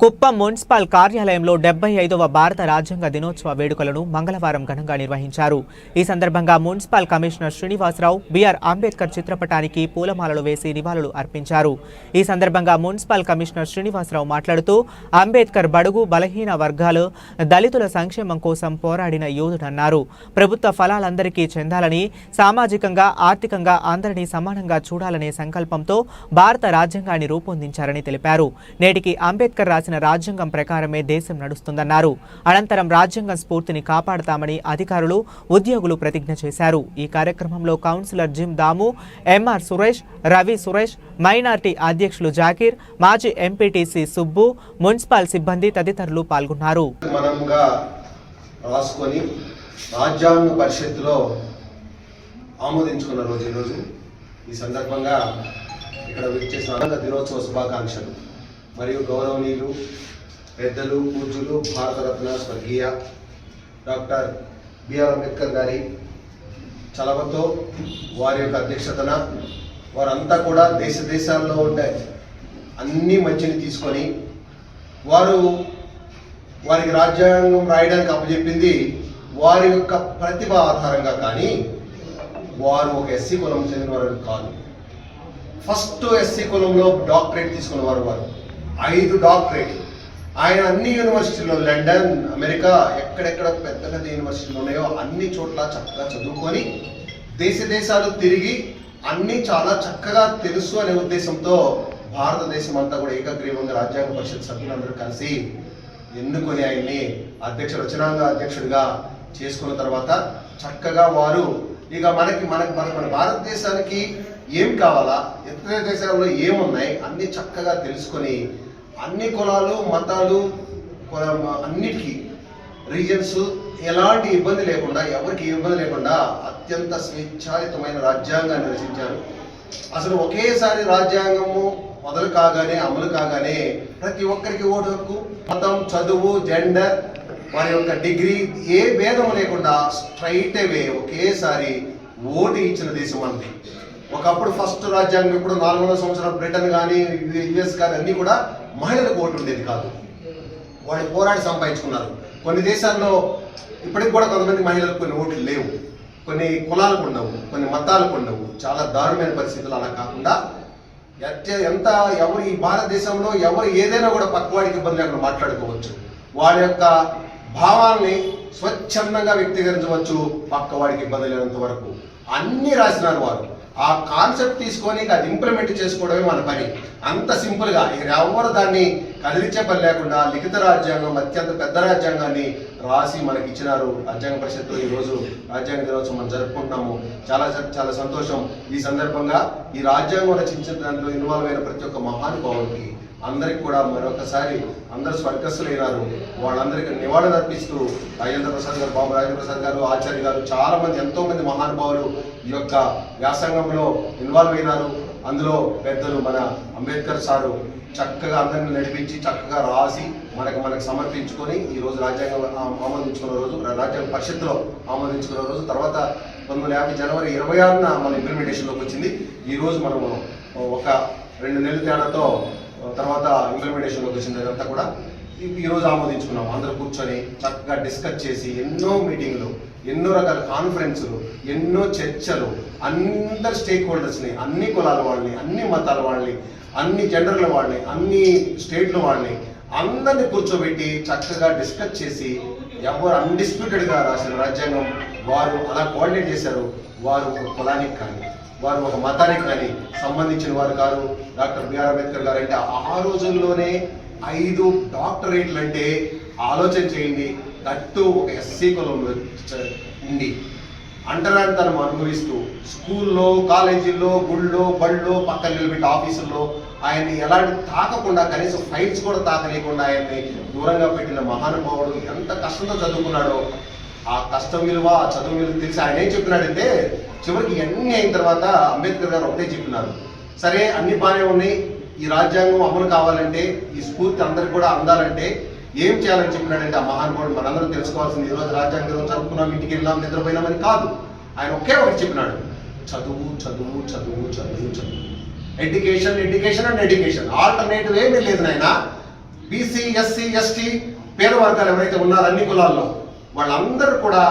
Kuppam municipal కార్యాలయంలో డెబ్బై ఐదవ భారత రాజ్యాంగ దినోత్సవ వేడుకలను మంగళవారం ఘనంగా నిర్వహించారు. ఈ సందర్భంగా municipal commissioner Srinivasarao BR Ambedkar చిత్రపటానికి పూలమాలలు వేసి నివాళులు అర్పించారు. ఈ సందర్భంగా మున్సిపల్ కమిషనర్ శ్రీనివాసరావు మాట్లాడుతూ అంబేద్కర్ బడుగు బలహీన వర్గాలు దళితుల సంక్షేమం కోసం పోరాడిన యోధుడన్నారు ప్రభుత్వ ఫలాలందరికీ చెందాలని సామాజికంగా ఆర్థికంగా అందరినీ సమానంగా చూడాలనే సంకల్పంతో భారత రాజ్యాంగాన్ని రూపొందించారని తెలిపారు. నేటికి అంబేద్కర్ రాసిన రాజ్యాంగం ప్రకారమే దేశం నడుస్తుందన్నారు. అనంతరం రాజ్యాంగం స్ఫూర్తిని కాపాడతామని అధికారులు ఉద్యోగులు ప్రతిజ్ఞ చేశారు. ఈ కార్యక్రమంలో councillor gym Damu MR Suresh Ravi Suresh minority అధ్యక్షులు జాకీర్ మాజీ ఎంపీటీసీ సుబ్బు మున్సిపల్ సిబ్బంది తదితరులు పాల్గొన్నారు. రాసుకొని రాజ్యాంగ పరిషత్తులో ఆమోదించుకున్న రోజు ఈరోజు ఈ సందర్భంగా ఇక్కడ విచ్చేసిన ఆనంద దినోత్సవ శుభాకాంక్షలు. మరియు గౌరవనీయులు పెద్దలు పూజలు భారతరత్న స్వర్గీయ డాక్టర్ బిఆర్ అంబేద్కర్ గారి చలవతో వారి యొక్క అధ్యక్షతన వారంతా కూడా దేశ దేశాల్లో ఉండే అన్ని మంచిని తీసుకొని వారు వారికి రాజ్యాంగం రాయడానికి అప్పచెప్పింది వారి యొక్క ప్రతిభ ఆధారంగా కానీ వారు ఒక ఎస్సీ కులం చెందిన వారు కాదు. ఫస్ట్ ఎస్సీ కులంలో డాక్టరేట్ తీసుకున్న వారు వారు. ఐదు డాక్టరేట్ ఆయన అన్ని యూనివర్సిటీలో లండన్ అమెరికా ఎక్కడెక్కడ పెద్ద పెద్ద యూనివర్సిటీలు ఉన్నాయో అన్ని చోట్ల చక్కగా చదువుకొని దేశ దేశాలు తిరిగి అన్ని చాలా చక్కగా తెలుసు అనే ఉద్దేశంతో భారతదేశం అంతా కూడా ఏకగ్రీవంగా రాజ్యాంగ పరిషత్ సభ్యులందరూ కలిసి ఎన్నుకొని ఆయన్ని అధ్యక్ష రచనాంగ అధ్యక్షుడిగా చేసుకున్న తర్వాత చక్కగా వారు ఇక మనకి మనకి మన మన భారతదేశానికి ఏం కావాలా? ఇతర దేశాల్లో ఏమున్నాయి? అన్ని చక్కగా తెలుసుకొని అన్ని కులాలు మతాలు అన్నిటికీ రీజన్స్ ఎలాంటి ఇబ్బంది లేకుండా ఎవరికి ఇబ్బంది లేకుండా అత్యంత స్వేచ్ఛాయుతమైన రాజ్యాంగాన్ని రచించారు. అసలు ఒకేసారి రాజ్యాంగము మొదలు కాగానే అమలు కాగానే ప్రతి ఒక్కరికి ఓటు హక్కు మతం చదువు జెండర్ వారి యొక్క డిగ్రీ ఏ భేదం లేకుండా స్ట్రైట్ అవే ఒకేసారి ఓటు ఇచ్చిన దేశం అంది ఒకప్పుడు ఫస్ట్ రాజ్యాంగం ఇప్పుడు నాలుగు వందల సంవత్సరాలు బ్రిటన్ కానీ యుఎస్ కానీ అన్నీ కూడా మహిళలకు ఓటు ఉండేది కాదు. వాళ్ళు పోరాడి సంపాదించుకున్నారు. కొన్ని దేశాల్లో ఇప్పటికి కూడా కొంతమంది మహిళలకు కొన్ని ఓట్లు లేవు. కొన్ని కులాలకు ఉండవు కొన్ని మతాలకు ఉండవు. చాలా దారుణమైన పరిస్థితులు అలా కాకుండా ఎంత ఎవరు ఈ భారతదేశంలో ఎవరు ఏదైనా కూడా పక్కవాడికి ఇబ్బంది లేకుండా మాట్లాడుకోవచ్చు. వాళ్ళ యొక్క భావాల్ని స్వచ్ఛందంగా వ్యక్తీకరించవచ్చు. పక్కవాడికి ఇబ్బంది లేనంత వరకు. అన్ని రాసినారు వారు. ఆ కాన్సెప్ట్ తీసుకొని అది ఇంప్లిమెంట్ చేసుకోవడమే మన పని. అంత సింపుల్గా. ఎవరు దాన్ని కదిలించే పని లేకుండా లిఖిత రాజ్యాంగం అత్యంత పెద్ద రాజ్యాంగాన్ని రాసి మనకి ఇచ్చినారు. రాజ్యాంగ పరిషత్తు ఈ రోజు రాజ్యాంగ దినోత్సవం మనం జరుపుకుంటున్నాము. చాలా చాలా సంతోషం. ఈ సందర్భంగా ఈ రాజ్యాంగం రచించిన దాంట్లో ఇన్వాల్వ్ అయిన ప్రతి ఒక్క మహానుభావుడికి అందరికి కూడా మరొకసారి అందరు స్వర్గస్థులైనారు. వాళ్ళందరికీ నివాళులు అర్పిస్తూ రాజేంద్ర ప్రసాద్ గారు బాబు రాజేంద్ర ప్రసాద్ గారు ఆచార్య గారు చాలా మంది ఎంతో మంది మహానుభావులు ఈ యొక్క వ్యాసంగంలో ఇన్వాల్వ్ అయినారు. అందులో పెద్దలు మన అంబేద్కర్ సారు చక్కగా అందరిని నడిపించి చక్కగా రాసి మనకు మనకు సమర్పించుకొని ఈ రోజు రాజ్యాంగం ఆమోదించుకున్న రోజు రాజ్యాంగ పరిషత్తులో ఆమోదించుకున్న రోజు తర్వాత పంతొమ్మిది యాభై జనవరి ఇరవై ఆరున మన ఇంప్లిమెంటేషన్లోకి వచ్చింది. ఈ రోజు మనము ఒక రెండు నెలల తేడాతో తర్వాత ఇంప్లిమెంటేషన్ వచ్చిన అదంతా కూడా ఈ- రోజు ఆమోదించుకున్నాం అందరూ కూర్చొని చక్కగా డిస్కస్ చేసి ఎన్నో మీటింగ్లు ఎన్నో రకాల కాన్ఫరెన్సులు ఎన్నో చర్చలు అందరు స్టేక్ హోల్డర్స్ని అన్ని కులాల వాళ్ళని అన్ని మతాల వాళ్ళని అన్ని జెండర్ల వాళ్ళని అన్ని స్టేట్ల వాళ్ళని అందరిని కూర్చోబెట్టి చక్కగా డిస్కస్ చేసి ఎవరు అన్డిస్ప్యూటెడ్గా రాసిన రాజ్యాంగం వారు అలా కోఆర్డినేట్ చేశారు వారు ఒక కులానికి కానీ వారు ఒక మతానికి కానీ సంబంధించిన వారు కారు. డాక్టర్ బిఆర్ అంబేద్కర్ గారు అంటే ఆ రోజుల్లోనే ఐదు డాక్టరేట్లు అంటే ఆలోచన చేయండి దట్టు ఒక ఎస్సీ కులంలో ఉండి అంటరాంతనం అనుభవిస్తూ స్కూల్లో కాలేజీల్లో గుళ్ళో బళ్ళో పక్కన నిలబెట్టి ఆఫీసుల్లో ఆయన్ని ఎలాంటి తాకకుండా కనీసం ఫైట్స్ కూడా తాకలేకుండా ఆయన్ని దూరంగా పెట్టిన మహానుభావుడు ఎంత కష్టంతో చదువుకున్నాడో ఆ కష్టం విలువ ఆ చదువు విలువ తెలిసి ఆయన ఏం చెప్పినాడంటే చివరికి ఇవన్నీ అయిన తర్వాత అంబేద్కర్ గారు ఒకటే చెప్పినారు. సరే అన్ని బాగానే ఉన్నాయి. ఈ రాజ్యాంగం అమలు కావాలంటే ఈ స్ఫూర్తి అందరికి కూడా అందాలంటే ఏం చేయాలని చెప్పినాడంటే ఆ మహానుభావుడు మనందరం తెలుసుకోవాల్సింది ఈరోజు రోజు చదువుకున్నాం ఇంటికి వెళ్ళాం నిద్రపోయినామని కాదు. ఆయన ఒకే ఒకటి చెప్పినాడు. చదువు చదువు చదువు చదువు చదువు. Education education and education alternative ఏమీ లేదు నాయన. బీసీ ఎస్సీ ఎస్టీ పేద వర్గాలు ఎవరైతే ఉన్నారో అన్ని కులాల్లో. వాళ్ళందరూ కూడా